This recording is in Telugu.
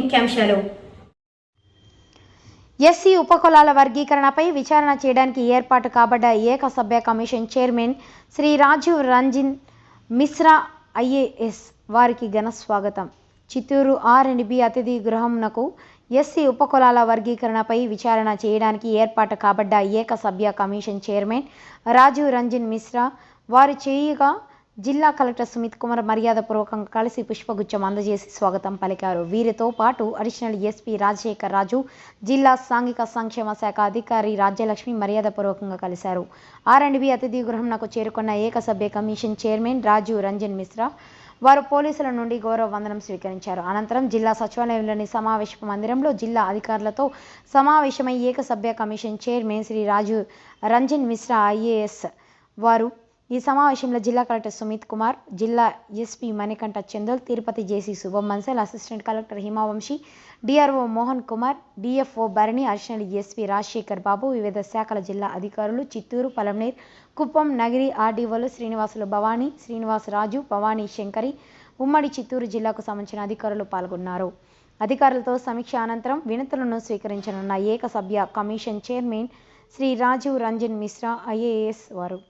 ముఖ్యాంశాలు. ఎస్సీ ఉపకులాల వర్గీకరణపై విచారణ చేయడానికి ఏర్పాటు కాబడ్డ ఏక సభ్య commission chairman Shri Rajiv Ranjan Mishra IAS వారికి ఘన స్వాగతం. చిత్తూరు ఆర్ అండ్ బి అతిథి గృహంనకు ఎస్సీ ఉపకులాల వర్గీకరణపై విచారణ చేయడానికి ఏర్పాటు కాబడ్డ ఏక సభ్య కమిషన్ చైర్మన్ రాజీవ్ రంజన్ మిశ్రా వారు చేయగా జిల్లా కలెక్టర్ సుమిత్ కుమార్ మర్యాదపూర్వకంగా కలిసి పుష్పగుచ్చం అందజేసి స్వాగతం పలికారు. వీరితో పాటు అడిషనల్ ఎస్పీ రాజశేఖర్ రాజు జిల్లా సాంఘిక సంక్షేమ శాఖ అధికారి రాజ్యలక్ష్మి మర్యాదపూర్వకంగా కలిశారు. ఆర్ అండ్ బి అతిథి గృహంకు చేరుకున్న ఏకసభ్య కమిషన్ చైర్మన్ రాజు రంజన్ మిశ్రా వారు పోలీసుల నుండి గౌరవ వందనం స్వీకరించారు. అనంతరం జిల్లా సచివాలయంలోని సమావేశ మందిరంలో జిల్లా అధికారులతో సమావేశమై ఏకసభ్య commission chairman Shri Raju Ranjan Mishra IAS వారు ఈ సమావేశంలో జిల్లా కలెక్టర్ సుమిత్ కుమార్ జిల్లా SP Manikanta Chandol Tirupati JC Shubham Mansal assistant collector Himavanshi DRO Mohan Kumar DFO Bharani additional SP Rajasekhar Babu వివిధ శాఖల జిల్లా అధికారులు చిత్తూరు పలమనేర్ కుప్పం నగిరి ఆర్డీఓలు శ్రీనివాసులు భవానీ శ్రీనివాసరాజు భవానీ శంకరి ఉమ్మడి చిత్తూరు జిల్లాకు సంబంధించిన అధికారులు పాల్గొన్నారు. అధికారులతో సమీక్ష అనంతరం వినతులను స్వీకరించనున్న ఏక సభ్య commission chairman Shri Rajiv Ranjan Mishra IAS వారు